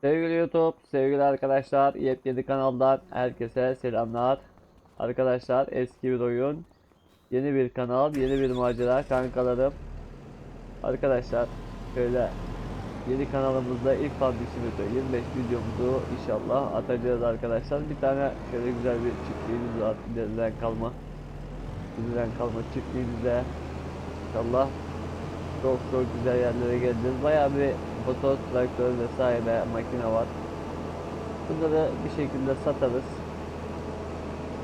Sevgili YouTube, sevgili arkadaşlar, yepyeni kanaldan herkese selamlar. Arkadaşlar eski bir oyun, yeni bir kanal, yeni bir macera kankalarım. Arkadaşlar şöyle yeni kanalımızda ilk publishimizi 25 videomuzu inşallah atacağız arkadaşlar. Bir tane şöyle güzel bir çiftliğimiz var. Deriden kalma. Bizden kalma çiftliğimize inşallah çok çok güzel yerlere geleceğiz. Bayağı bir motor, traktör vesaire makine var. Bunları bir şekilde satarız.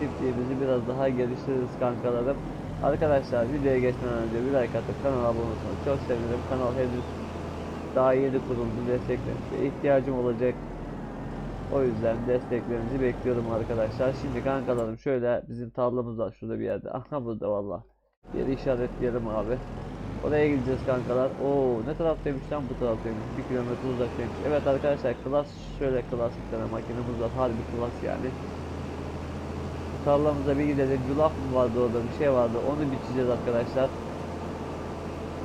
Çiftliğimizi biraz daha geliştiririz kankalarım. Arkadaşlar videoya geçmeden önce bir like atıp kanala abone olursanız çok sevinirim. Kanal henüz daha yeni kuruldu. Desteklerinize ihtiyacım olacak. O yüzden desteklerinizi bekliyorum arkadaşlar. Şimdi kankalarım şöyle bizim tarlamız var şurada bir yerde. Aha burada valla. Yeri işaretleyelim abi. Oraya gideceğiz kankalar. Oo ne taraftaymış lan bu taraftaymış. Bir kilometre uzaktaymış. Evet arkadaşlar klas şöyle klas bir tane makinemiz var. Harbi klas yani. Tarlamıza bir gidelim. Yulaf mı vardı orada bir şey vardı. Onu biçeceğiz arkadaşlar.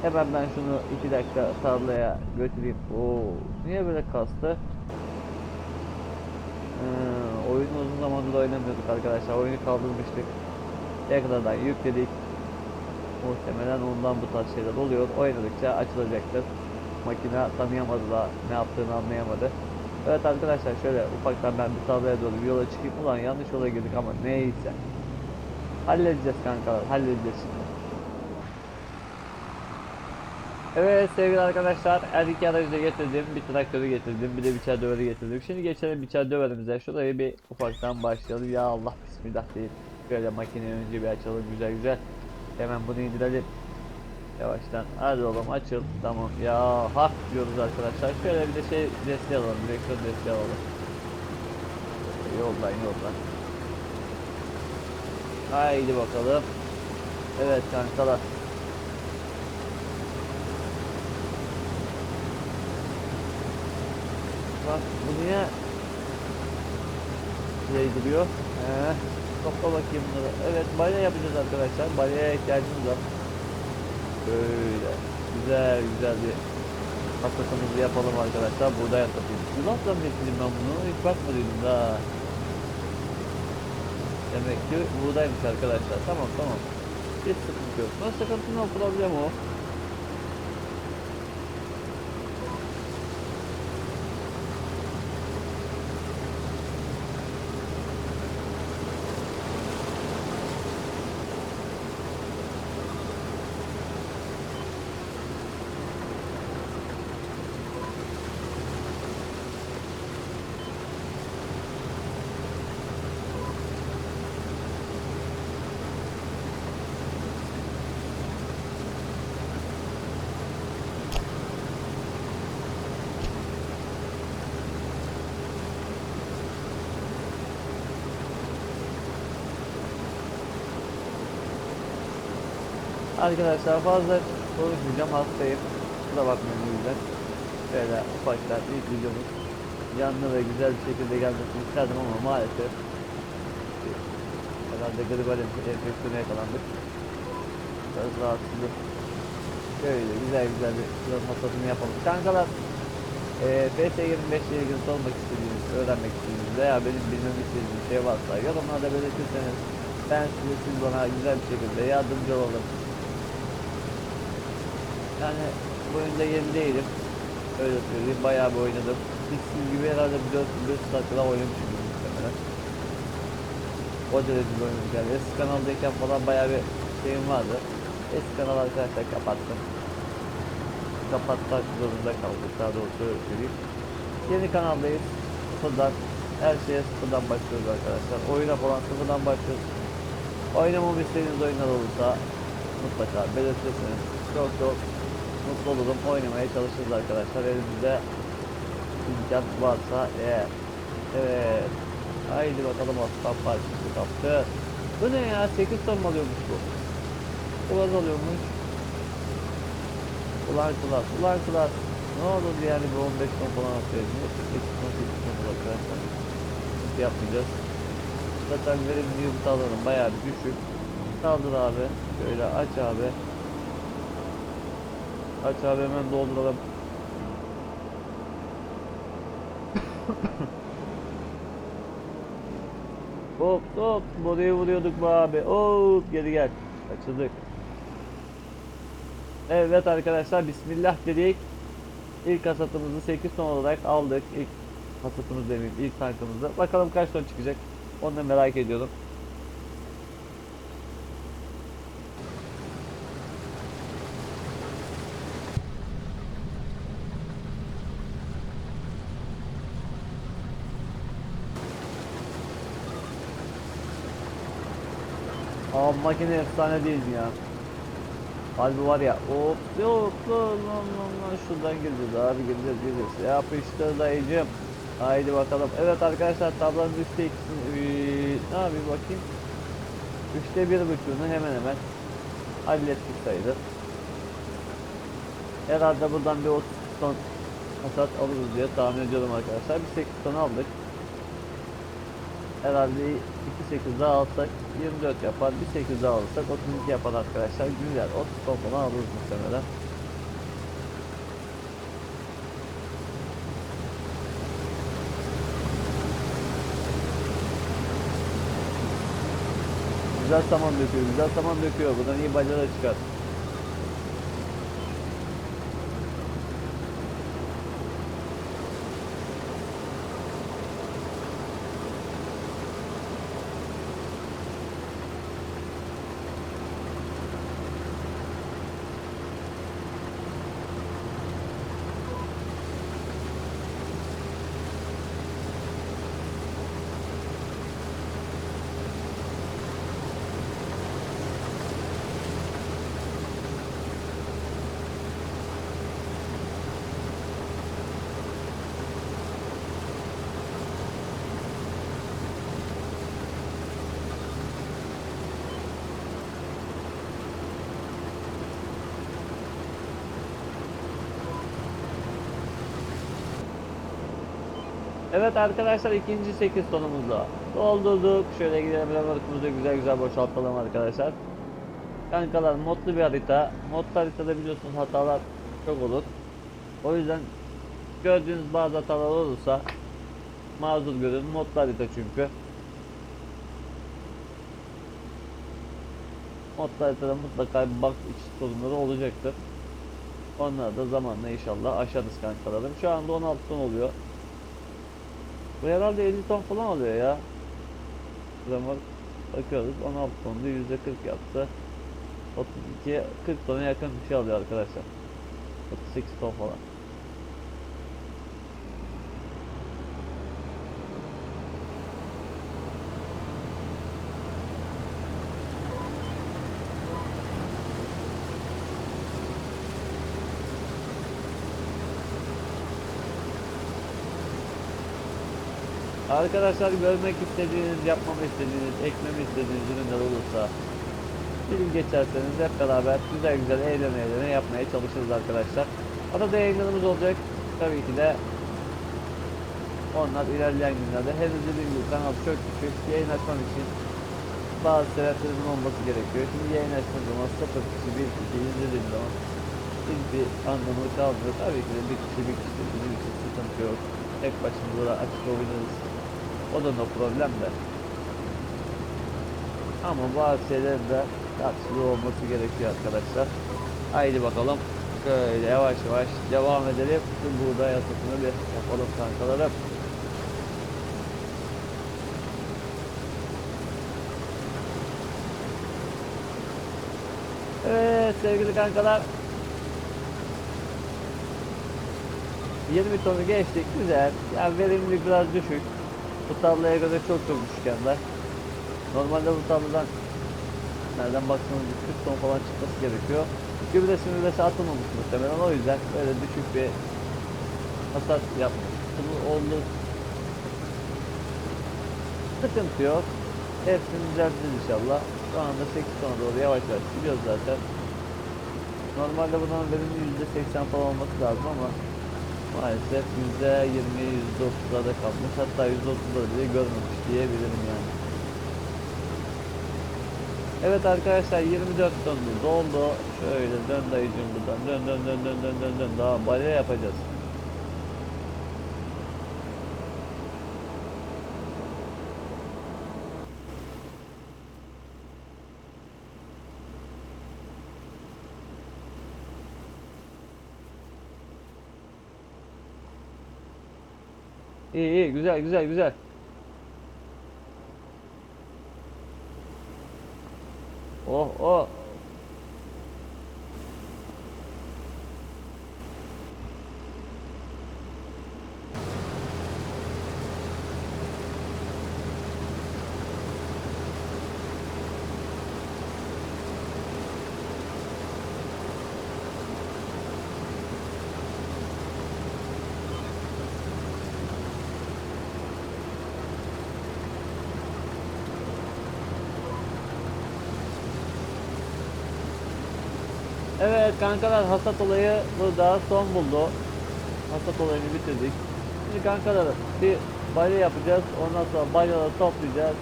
Hemen ben şunu iki dakika tarlaya götüreyim. Oo niye böyle kastı? Ee, oyunu uzun zamandır oynamıyorduk arkadaşlar. Oyunu kaldırmıştık. Tekrardan yükledik. Muhtemelen ondan bu tarz şeyler oluyor. Oynadıkça açılacaktır. Makine tanıyamadı da ne yaptığını anlayamadı. Evet arkadaşlar şöyle ufaktan ben bir tarlaya doğru yola çıkayım. Ulan yanlış yola girdik ama neyse. Halledeceğiz kankalar halledeceğiz şimdi. Evet sevgili arkadaşlar her iki aracı da getirdim. Bir traktörü getirdim. Bir de biçer döveri getirdim. Şimdi geçelim biçer döverimize. Şurayı bir ufaktan başlayalım. Ya Allah bismillah deyip şöyle makineyi önce bir açalım güzel güzel. Hemen bunu indirelim. Yavaştan. Hadi oğlum açıl. Tamam. Ya hak diyoruz arkadaşlar. Şöyle bir de şey desteği alalım. Direksiyon desteği alalım. Yoldan yoldan. Haydi bakalım. Evet kankalar. Bak bu niye şey duruyor? Topla bakayım bunları. Evet balya yapacağız arkadaşlar. Balyaya ihtiyacımız var. Böyle güzel güzel bir pastasımızı yapalım arkadaşlar. Buğday atayım. Yulafla mı getirdim ben bunu? Hiç bakmadıydım da. Demek ki buğdaymış arkadaşlar. Tamam tamam. Hiç sıkıntı yok. Nasıl sıkıntı yok problem o. Arkadaşlar fazla konuşmayacağım hastayım. Kusura bakmayın o yüzden. Şöyle ufaktan ilk videomuz canlı ve güzel bir şekilde gelmesini isterdim ama maalesef herhalde gribal enfeksiyona yakalandık. Biraz rahatsızlık. Şöyle güzel güzel bir biraz masasını yapalım. Kankalar eee PS25 ile ilgili sormak istediğiniz, öğrenmek istediğiniz veya benim bilmemi istediğiniz şey varsa yorumlarda belirtirseniz ben size siz bana güzel bir şekilde yardımcı olalım. Yani bu oyunda yeni değilim. Öyle söyleyeyim. Bayağı bir oynadım. Siz gibi herhalde bir 4 4 saat kadar oynamışımdır muhtemelen. O derece bir oyun yani. Eski kanaldayken falan bayağı bir şeyim vardı. Eski kanal arkadaşlar kapattım. Kapatmak zorunda kaldık. Daha doğrusu öyle söyleyeyim. Yeni kanaldayız. Sıfırdan her şeye sıfırdan başlıyoruz arkadaşlar. Oyuna falan sıfırdan başlıyoruz. Oynamamı istediğiniz oyunlar olursa mutlaka belirtirseniz çok çok mutlu olurum. Oynamaya çalışırız arkadaşlar. Elimizde imkan varsa eğer. Evet. Haydi bakalım aslan parçası kaptı. Bu ne ya? 8 ton mu alıyormuş bu? Biraz alıyormuş. Ulan klas, ulan klas. Ne olur yani bu 15 ton falan atıyoruz. 8 ton, 8 ton arkadaşlar. Hiç yapmayacağız. Zaten verimli yumurta alalım bayağı düşük. Kaldır abi. Şöyle aç abi. Aç abi hemen dolduralım. hop hop boruyu vuruyorduk bu abi. Hop geri gel. Açıldık. Evet arkadaşlar bismillah dedik. İlk hasatımızı 8 ton olarak aldık. İlk hasatımız demeyeyim ilk tankımızda. Bakalım kaç ton çıkacak. Onu da merak ediyorum. Aa makine efsane değil ya? Harbi var ya hop yok lan lan lan şuradan gireceğiz abi gireceğiz gireceğiz. Yapıştır dayıcım haydi bakalım. Evet arkadaşlar tablanın üçte ikisini ne yapayım bakayım? Üçte bir buçuğunu hemen hemen hallettik sayılır. Herhalde buradan bir 30 ton hasat alırız diye tahmin ediyorum arkadaşlar. Bir 8 ton aldık herhalde 2 8 daha alsak 24 yapar. Bir 8 daha alırsak 32 yapar arkadaşlar. Güzel. 30 ton falan alırız muhtemelen. Güzel saman döküyor. Güzel saman döküyor. Buradan iyi bacalar çıkar. Evet arkadaşlar ikinci 8 tonumuzda doldurduk. Şöyle gidelim ramarkımızı güzel güzel boşaltalım arkadaşlar. Kankalar modlu bir harita. Modlu haritada biliyorsunuz hatalar çok olur. O yüzden gördüğünüz bazı hatalar olursa mazur görün. Modlu harita çünkü. Modlu haritada mutlaka bir bug sorunları olacaktır. Onları da zamanla inşallah aşarız kankalarım. Şu anda 16 ton oluyor. Bu herhalde 50 ton falan oluyor ya. Zaman bakıyoruz 16 tonda %40 yaptı. 32 40 tona yakın bir şey alıyor arkadaşlar. 38 ton falan. Arkadaşlar görmek istediğiniz, yapmamı istediğiniz, ekmemi istediğiniz ürünler olursa bilin geçerseniz hep beraber güzel güzel eğlene eğlene yapmaya çalışırız arkadaşlar. Arada yayınlarımız olacak. Tabii ki de onlar ilerleyen günlerde henüz dediğim gibi kanal çok küçük. Yayın açmam için bazı sebeplerin olması gerekiyor. Şimdi yayın açtığım zaman 0 kişi, 1 kişi izlediğim zaman hiçbir anlamı kalmıyor. Tabii ki de bir kişi bir kişi bizim için sıkıntı yok. Tek başımıza açık oynarız. O da no problem de. Ama bazı şeyler de tartışılı olması gerekiyor arkadaşlar. Haydi bakalım. Böyle yavaş yavaş devam edelim. Şu buğday hasatını bir yapalım kankalarım. Evet sevgili kankalar. 20 tonu geçtik güzel. Yani verimlilik biraz düşük. Bu tarlaya göre çok çok yanlar. Normalde bu tarladan nereden baksanız 40 ton falan çıkması gerekiyor. Gübresi mübresi atılmamış muhtemelen o yüzden böyle düşük bir hasat yapmış. Bu oldu. Sıkıntı yok. Hepsini düzelteceğiz inşallah. Şu anda 8 tona doğru yavaş yavaş gidiyoruz zaten. Normalde bunun verimli %80 falan olması lazım ama maalesef %20, %30'larda kalmış. Hatta %30'ları bile görmemiş diyebilirim yani. Evet arkadaşlar 24 tonlu doldu. Şöyle dön dayıcım buradan. Dön dön dön dön dön dön dön. Daha balya yapacağız. İyi iyi güzel güzel güzel. Evet kankalar hasat olayı burada son buldu. Hasat olayını bitirdik. Şimdi kankalar bir balya yapacağız. Ondan sonra balyaları toplayacağız.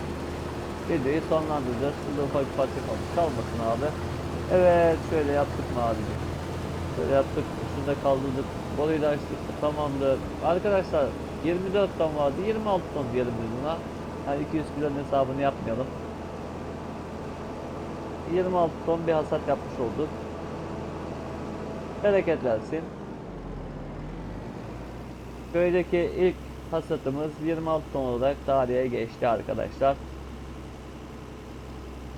Videoyu sonlandıracağız. Burada ufak bir parça kalmış. Kalmasın abi. Evet şöyle yaptık mı abicim? Şöyle yaptık. Şunu da kaldırdık. Boruyu da açtık. Tamamdır. Arkadaşlar 24 ton vardı. 26 ton diyelim biz buna. Yani 200 kilonun hesabını yapmayalım. 26 ton bir hasat yapmış olduk. Bereket versin. Köydeki ilk hasatımız 26 ton olarak tarihe geçti arkadaşlar.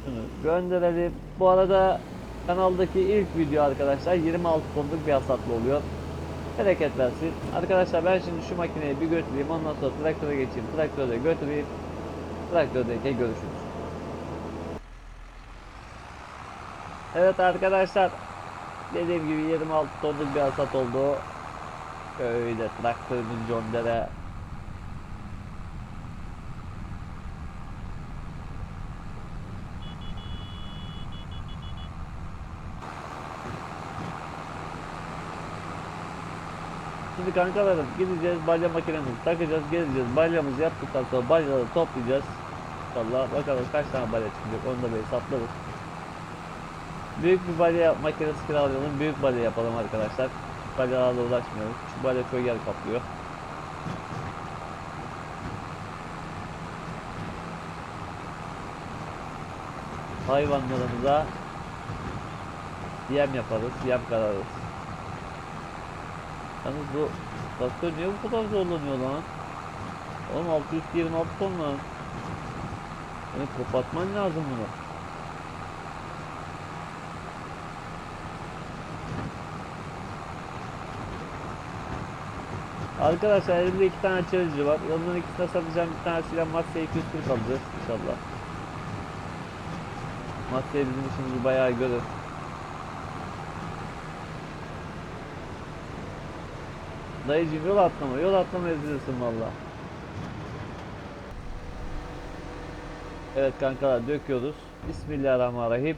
Şunu gönderelim. Bu arada kanaldaki ilk video arkadaşlar 26 tonluk bir hasatlı oluyor. Bereket. Arkadaşlar ben şimdi şu makineyi bir götüreyim ondan sonra traktöre geçeyim. Traktörde götüreyim. Traktördeyken görüşürüz. Evet arkadaşlar Dediğim gibi 26 tonluk bir hasat oldu. Öyle traktörün condere. Şimdi kankalarım gideceğiz balya makinemizi takacağız geleceğiz balyamızı yaptıktan sonra balyaları toplayacağız. İnşallah bakalım kaç tane balya çıkacak onu da bir hesaplarız. Büyük bir balya makinesi kiralayalım. Büyük balya yapalım arkadaşlar. Balyalarla uğraşmıyoruz. Şu balya çok yer kaplıyor. Hayvanlarımıza yem yaparız, yem kararız. Yalnız bu traktör niye bu kadar zorlanıyor lan? Oğlum 626 ton lan. Yani kapatman lazım bunu. Arkadaşlar elimde iki tane challenge var. Yolun ikisine satacağım bir tanesiyle Matsya 240 alacağız inşallah. Matsya bizim işimizi bayağı görür. Dayıcım yol atlama, yol atlama ezilirsin valla. Evet kankalar döküyoruz. Bismillahirrahmanirrahim.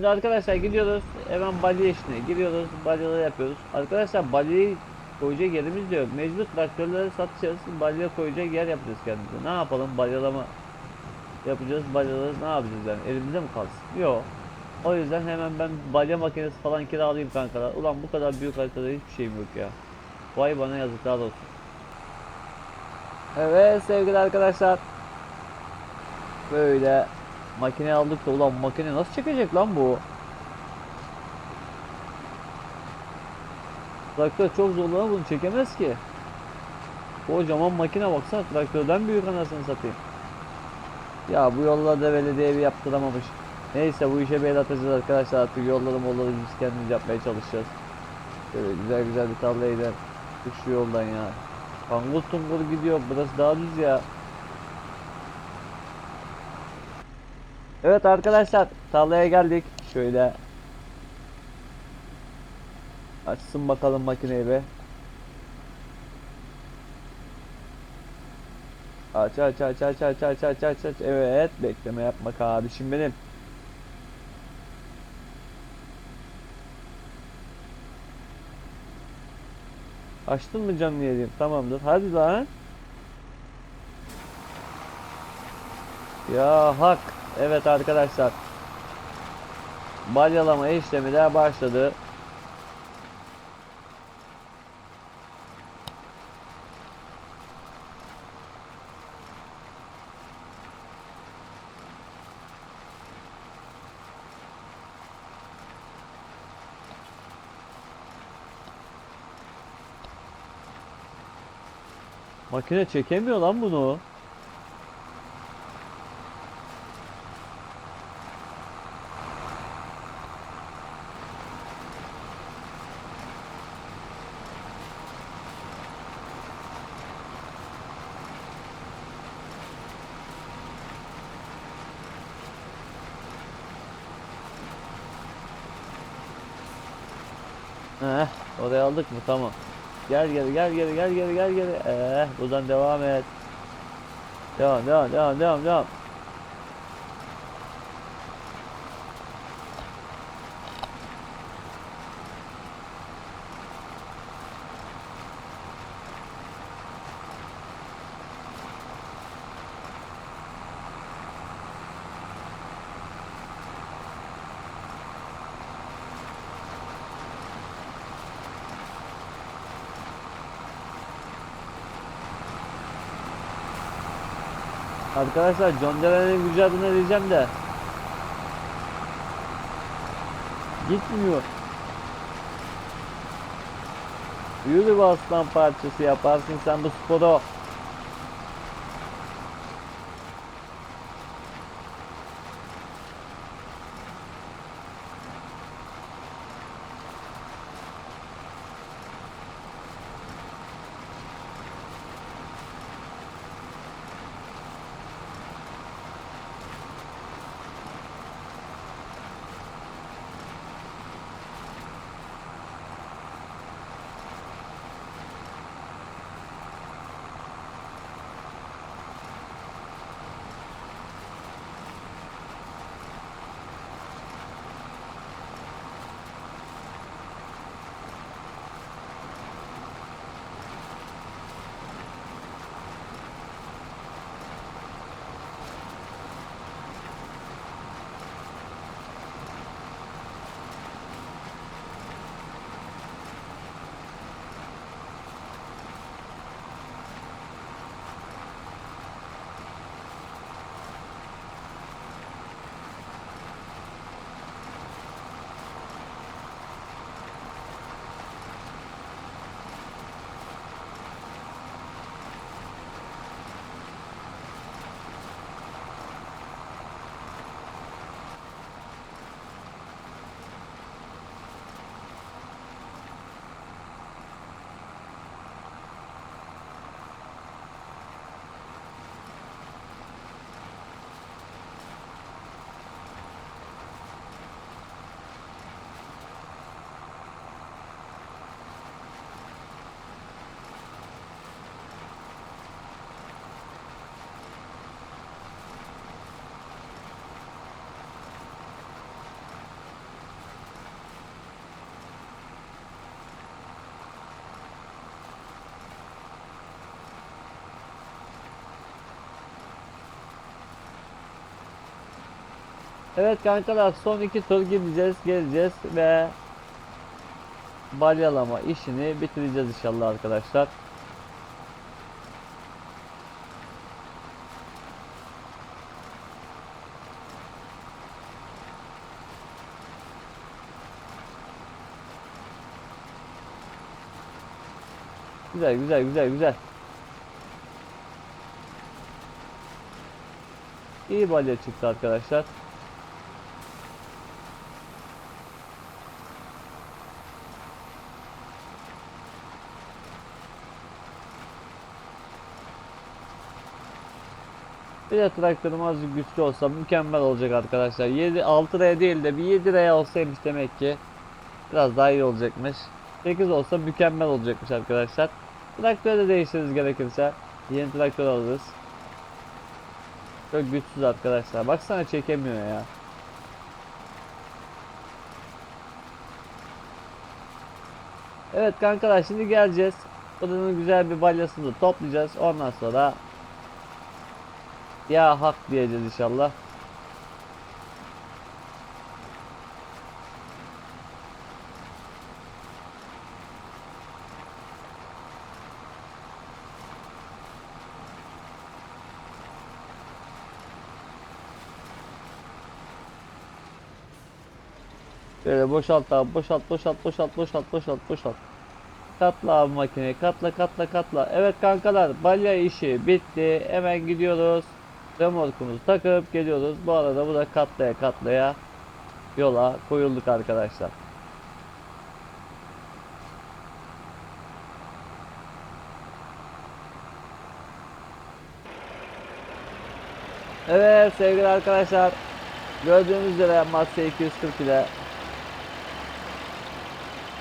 Şimdi arkadaşlar gidiyoruz hemen balya işine giriyoruz balyaları yapıyoruz. Arkadaşlar balyayı koyacak yerimiz de yok. Mecbur traktörleri satacağız. Balya koyacak yer yapacağız kendimize. Ne yapalım balyalama yapacağız. Balyaları ne yapacağız yani elimizde mi kalsın? Yok. O yüzden hemen ben balya makinesi falan kiralayayım kankalar. Ulan bu kadar büyük haritada hiçbir şeyim yok ya. Vay bana yazıklar olsun. Evet sevgili arkadaşlar. Böyle makine aldık da ulan makine nasıl çekecek lan bu? Traktör çok zorlanır bunu çekemez ki. Kocaman makine baksana traktörden büyük anasını satayım. Ya bu yollarda belediye bir yaptıramamış. Neyse bu işe bel atacağız arkadaşlar artık yolları molları biz kendimiz yapmaya çalışacağız. Böyle güzel güzel bir tarlaya gidelim. Şu yoldan ya. Kangur tungur gidiyor burası daha düz ya. Evet arkadaşlar tarlaya geldik. Şöyle açsın bakalım makineyi be. Aç aç aç aç aç aç aç aç aç. Evet bekleme yapma kardeşim benim. Açtın mı canlı yayın? Tamamdır. Hadi lan. Ya hak. Evet arkadaşlar. Balyalama işlemi de başladı. Makine çekemiyor lan bunu. Heh, oraya aldık mı? Tamam. Gel geri gel geri gel geri gel geri. Eh, buradan devam et. Devam devam devam devam devam. Arkadaşlar John Deere'nin gücü adına diyeceğim de. Gitmiyor. Yürü be aslan parçası yaparsın sen bu sporu. Evet kankalar son iki tur gideceğiz geleceğiz ve balyalama işini bitireceğiz inşallah arkadaşlar. Güzel güzel güzel güzel. İyi balya çıktı arkadaşlar. Bir de traktörüm azıcık güçlü olsa mükemmel olacak arkadaşlar. 7 6 liraya değil de bir 7 liraya olsaymış demek ki biraz daha iyi olacakmış. 8 olsa mükemmel olacakmış arkadaşlar. Traktörü de değiştiririz gerekirse. Yeni traktör alırız. Çok güçsüz arkadaşlar. Baksana çekemiyor ya. Evet kankalar şimdi geleceğiz. Buranın güzel bir balyasını toplayacağız. Ondan sonra ya hak diyeceğiz inşallah. Böyle boşalt abi boşalt boşalt boşalt boşalt boşalt boşalt. Katla abi makineyi. Katla katla katla. Evet kankalar balya işi bitti. Hemen gidiyoruz. Remorkumuzu takıp geliyoruz. Bu arada bu da katlaya katlaya yola koyulduk arkadaşlar. Evet sevgili arkadaşlar. Gördüğünüz üzere Mazda 240 ile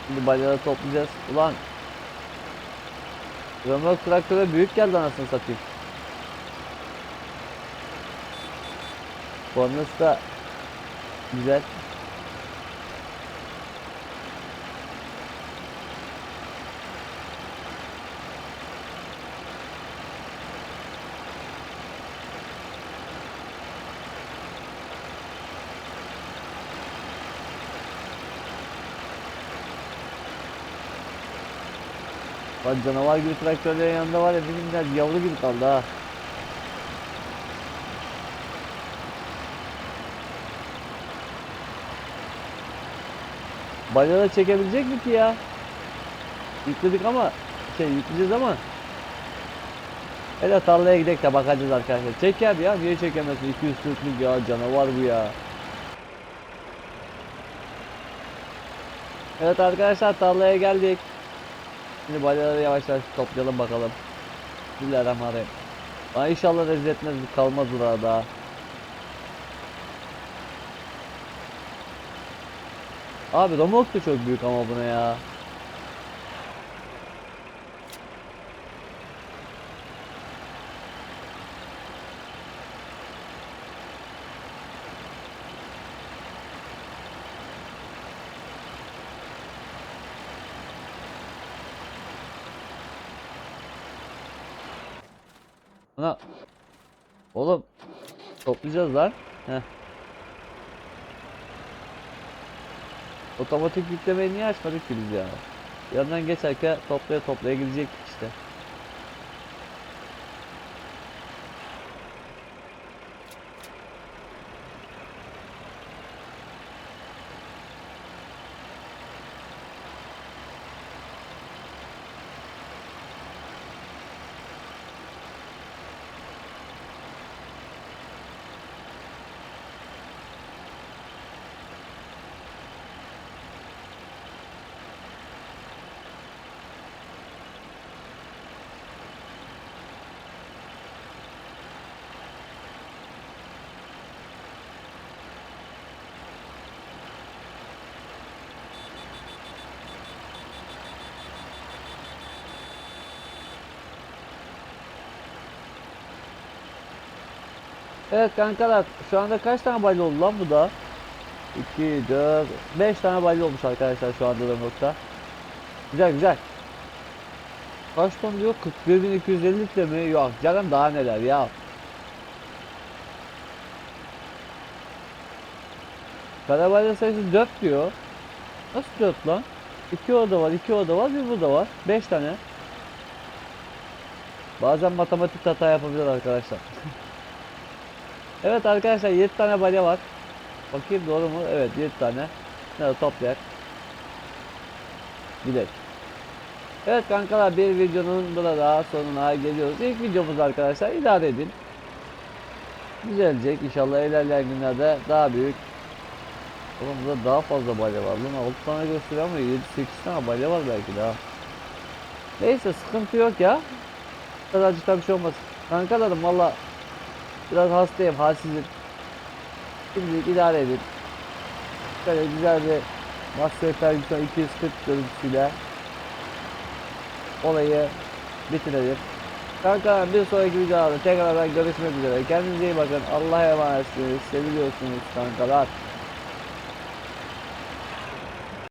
Şimdi balyaları toplayacağız. Ulan Römork traktöre büyük geldi anasını satayım. Kornası da güzel. Bak canavar gibi traktörlerin yanında var ya bizimler yavru gibi kaldı ha. Balyaları çekebilecek mi ki ya? Yükledik ama şey yükleyeceğiz ama Hele tarlaya gidelim de bakacağız arkadaşlar. Çeker ya niye çekemezsin 240'lık ya canavar bu ya. Evet arkadaşlar tarlaya geldik. Şimdi balyaları yavaş yavaş toplayalım bakalım. Bismillahirrahmanirrahim. Aa, inşallah rezil etmez kalmaz burada. Abi remork da çok büyük ama buna ya. Ana. Oğlum. Toplayacağız lan. Heh. Otomatik yüklemeyi niye açmadık ki biz ya? Yandan geçerken toplaya toplaya gidecektik Evet kankalar şu anda kaç tane balya oldu lan bu da? 2, 4, 5 tane balya olmuş arkadaşlar şu anda nokta. Güzel güzel. Kaç ton diyor? 41.250 litre mi? Yok canım daha neler ya. Karabalya sayısı 4 diyor. Nasıl 4 lan? 2 orada var, 2 orada var, bir burada var. 5 tane. Bazen matematik hata yapabilir arkadaşlar. Evet arkadaşlar 7 tane balya var. Bakayım doğru mu? Evet 7 tane. Ne toplayak. Gidelim. Evet kankalar bir videonun burada sonuna geliyoruz. İlk videomuz arkadaşlar idare edin. Düzelecek inşallah ilerleyen günlerde daha büyük. Oğlum burada daha fazla balya var lan 6 tane gösteriyor ama 7-8 tane balya var belki daha. Neyse sıkıntı yok ya. Kadarcık bir şey olmaz. Kankalarım valla Biraz hastayım, halsizim. Şimdilik idare edin. Böyle güzel bir Master Ferguson 240 görüntüsüyle olayı bitirelim. Kanka bir sonraki videoda tekrardan görüşmek üzere. Kendinize iyi bakın. Allah'a emanetsiniz. Seviliyorsunuz kankalar.